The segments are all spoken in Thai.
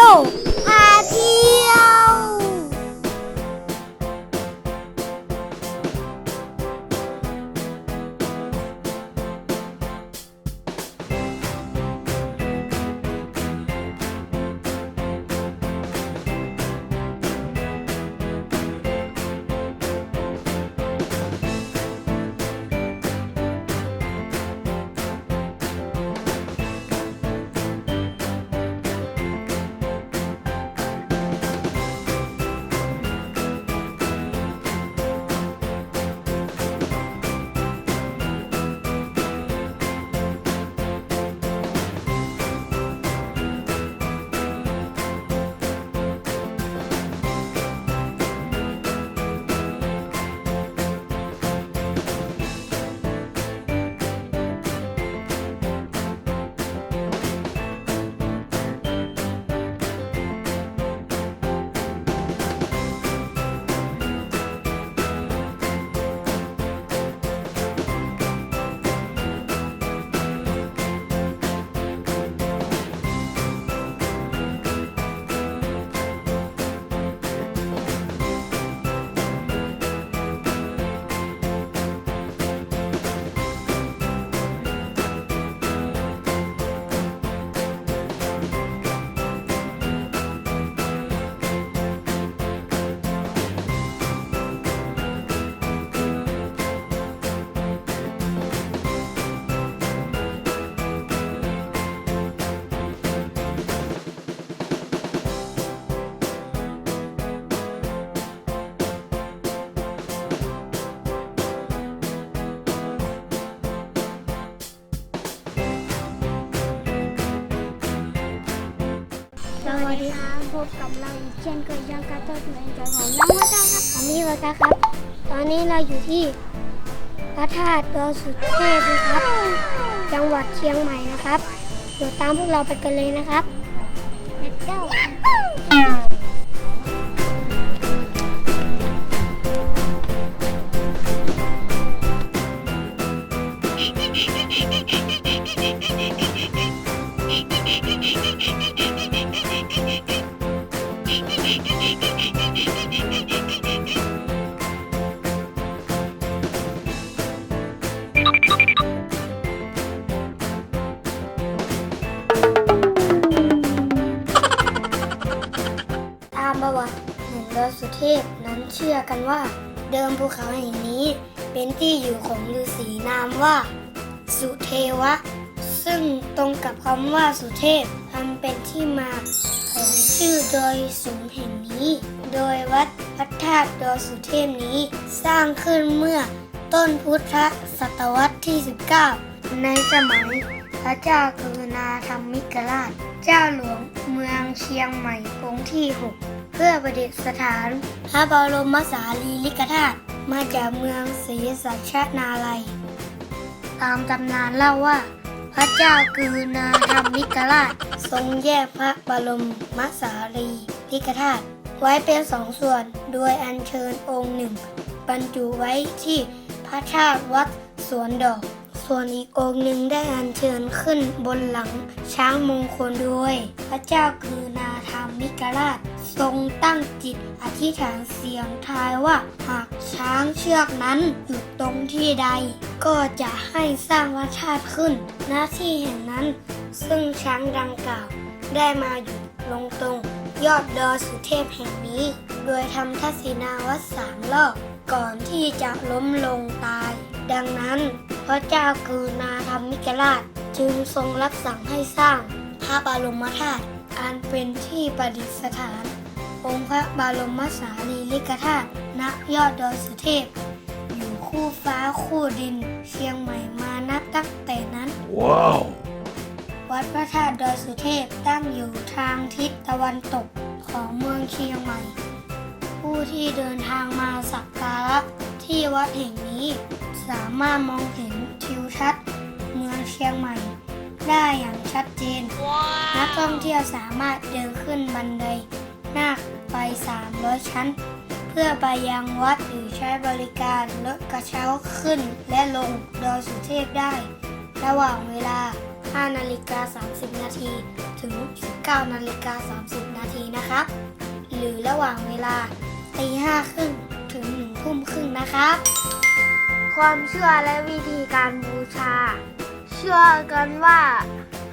ต วัสดีครับพบกับเราอีกเช่นเคยช่างการ์ตูนในใจของน้องวัตาครับผมนี่วัตาครับ ตอนนี้เราอยู่ที่พระธาตุดอยสุเทพนะครับ จังหวัดเชียงใหม่นะครับเดี๋ยวตามพวกเราไปกันเลยนะครับ Let's go พนั้นเชื่อกันว่า เดิมภูเขาแห่งนี้เป็นที่อยู่ของฤาษีนามว่า สุเทวะ ซึ่งตรงกับคำว่าสุเทพทำเป็นที่มาของชื่อโดยสูงแห่งนี้ โดยวัดพระธาตุดอยสุเทพนี้สร้างขึ้นเมื่อต้นพุทธศตวรรษที่ 19 ในสมัยพระเจ้ากรุณาธรรมิกราช เจ้าหลวงเมืองเชียงใหม่องค์ที่ 6 พื่อประดิษฐาน พระบรมสารีริกธาตุมาจากเมืองศรีสัชนาลัย ตามตำนานเล่าว่า พระเจ้ากรุณาธรรมิกราช ทรงแยกพระบรมมสารีริกธาตุไว้เป็นสองส่วน โดยอัญเชิญองค์หนึ่ง บรรจุไว้ที่พระธาตุวัดสวนดอก ส่วนอีกองค์หนึ่งได้อัญเชิญขึ้นบนหลังช้างมงคลด้วย พระเจ้ากรุณาธรรมิกราช ทรงตั้งจิตอธิษฐานเสียงทายว่า หากช้างเชือกนั้นอยู่ตรงที่ใด ก็จะให้สร้างพระธาตุขึ้นหน้าที่แห่งนั้น ซึ่งช้างดังกล่าว ได้มาอยู่ลงตรง ยอดดอยสุเทพแห่งนี้ โดยทำทัศนาวัดสามรอบก่อนที่จะล้มลงตาย ดังนั้นพระเจ้ากรุณาธรรมิกราชจึงทรงรับสั่งให้สร้างพระบรมธาตุอันเป็นที่ประดิษฐาน องค์พระบรมสารีริกธาตุณยอดดอยสุเทพ อยู่คู่ฟ้าคู่ดิน เชียงใหม่มานับตั้งแต่นั้น Wow. วัดพระธาตุดอยสุเทพตั้งอยู่ทางทิศตะวันตกของเมืองเชียงใหม่ ผู้ที่เดินทางมาสักการะที่วัดแห่งนี้ สามารถมองเห็นทิวทัศน์เมืองเชียงใหม่ ได้อย่างชัดเจน นักท่องเที่ยวสามารถเดินขึ้นบันได นาคไป 300 ชั้น เพื่อไปยังวัดหรือใช้บริการรถกระเช้าขึ้นและลงดอยสุเทพได้ ระหว่างเวลา 5 นาฬิกา 30 นาทีถึง 19 นาฬิกา 30 นาทีนะครับ หรือระหว่างเวลาตีห้าครึ่งถึงหนึ่งทุ่มครึ่งนะครับ ความเชื่อและวิธีการบูชา เชื่อกันว่า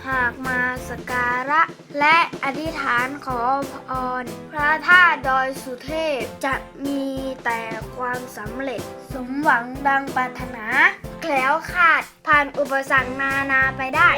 หากมาสการะ และอธิษฐานขอพร พระธาตุดอยสุเทพจะมีแต่ความสำเร็จ สมหวังดังปรารถนา แคล้วคลาดผ่านอุปสรรคนานาไปได้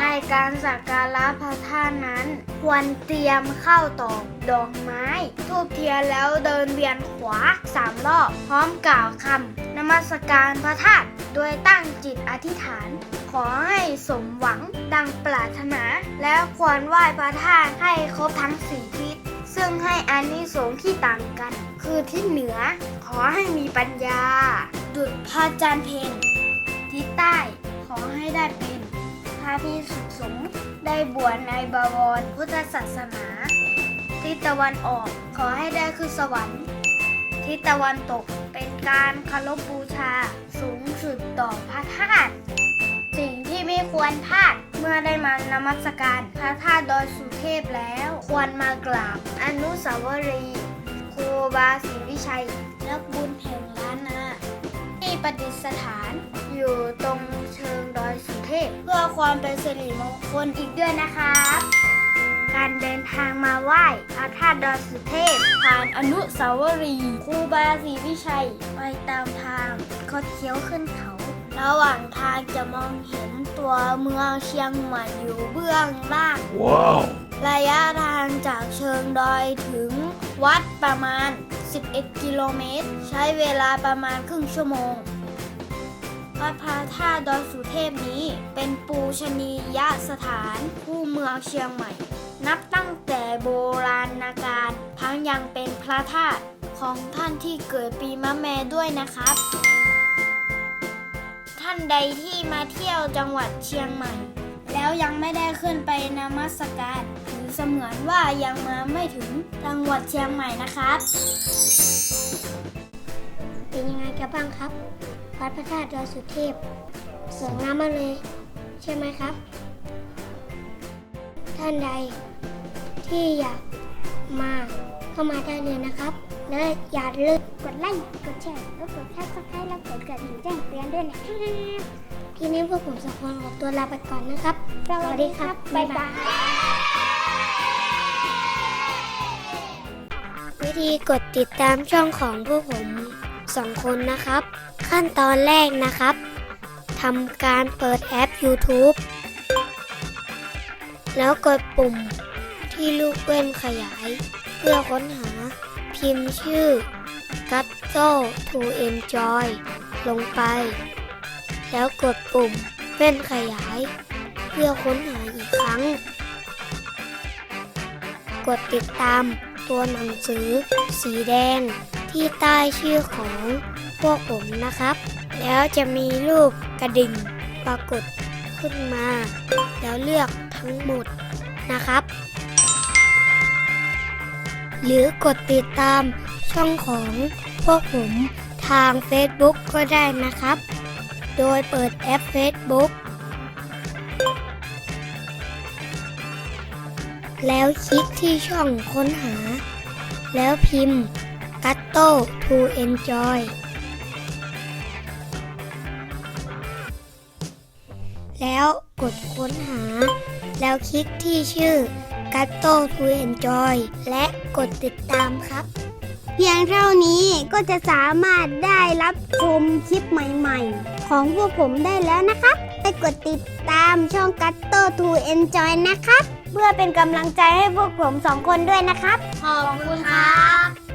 ในการสักการะพระธาตุนั้น ควรเตรียมข้าวตอกดอกไม้ ทูบเทียนแล้วเดินเวียนขวาสามรอบ พร้อมกล่าวคำ มัสการพระธาตุโดยตั้งจิตอธิษฐาน ขอให้สมหวังดังปรารถนา และควรไหว้พระธาตุให้ครบทั้งสี่ทิศซึ่งให้อานิสงส์ที่ต่างกัน คือทิศเหนือ ขอให้มีปัญญา ดุจพระจันทร์เพนทิศใต้ขอให้ได้เป็นพระพิสุสงฆ์ได้บวชในบวรพุทธศาสนา ทิศตะวันออกขอให้ได้ขึ้นสวรรค์ ทิศตะวันตก การเคารพบูชาสูงสุดต่อพระธาตุสิ่งที่ไม่ควรพลาดเมื่อได้มานมัสการพระธาตุดอยสุเทพแล้ว ควรมากราบอนุสาวรีย์ครูบาศรีวิชัยนักบุญแห่งล้านนาที่ประดิษฐานอยู่ตรงเชิงดอยสุเทพ เพื่อความเป็นสิริมงคลอีกด้วยนะครับ การเดินทางมาไหว้พระธาตุดอยสุเทพ ผ่านอนุสาวรีย์ครูบาศรีวิชัย ไปตามทางคดเคี้ยวขึ้นเขา ระหว่างทางจะมองเห็นตัวเมืองเชียงใหม่อยู่เบื้องล่าง Wow. ระยะทางจากเชิงดอยถึงวัดประมาณ 11 กิโลเมตร ใช้เวลาประมาณครึ่งชั่วโมงวัดพระธาตุดอยสุเทพนี้เป็นปูชนียสถานคู่เมืองเชียงใหม่ นับตั้งแต่โบราณการทั้งยังเป็นพระธาตุของท่านที่เกิดปีมะแม่ด้วยนะครับ ท่านใดที่มาเที่ยวจังหวัดเชียงใหม่ แล้วยังไม่ได้ขึ้นไปนมัสการถือเสมือนว่ายังมาไม่ถึงจังหวัดเชียงใหม่นะครับ เป็นยังไงกันบ้างครับวัดพระธาตุดอยสุเทพสวยงามมากเลย ใช่ไหมครับ ท่านใด ที่อยากมาเข้ามาได้เลยนะครับ และอย่าลืมกดไลค์ กดแชร์ แล้วกดซับสไครต์แล้วกดกระดิ่งแจ้งเตือนด้วยนะครับทีนี้พวกผมสองคนขอตัวลาไปก่อนนะครับ สวัสดีครับ บ๊ายบาย วิธีกดติดตามช่องของพวกผมสองคนนะครับ ขั้นตอนแรกนะครับทำการเปิดแอป YouTube แล้วกดปุ่ม ที่ลูกเว้นขยาย เพื่อค้นหา พิมพ์ชื่อ g a t t o to Enjoy ลงไป แล้วกดปุ่มเว้นขยาย เพื่อค้นหาอีกครั้ง กดติดตามตัวหนังสือ สีแดงที่ใต้ชื่อของพวกผมนะครับ แล้วจะมีรูปกระดิ่งปรากฏขึ้นมา แล้วเลือกทั้งหมดนะครับ หรือกดติดตามช่องของพวกผมทาง Facebook ก็ได้นะครับ โดยเปิดแอป Facebook แล้วคลิกที่ช่องค้นหา แล้วพิมพ์ g a t t o to enjoy แล้วกดค้นหา แล้วคลิกที่ชื่อ g a t t o to enjoy และกดติดตามครับ เพียงเท่านี้ก็จะสามารถได้รับชมคลิปใหม่ๆ ของพวกผมได้แล้วนะคะไปกดติดตามช่องกัตโต้ทูเอนจอยนะครับ เพื่อเป็นกำลังใจให้พวกผมสองคนด้วยนะครับ ขอบคุณครับ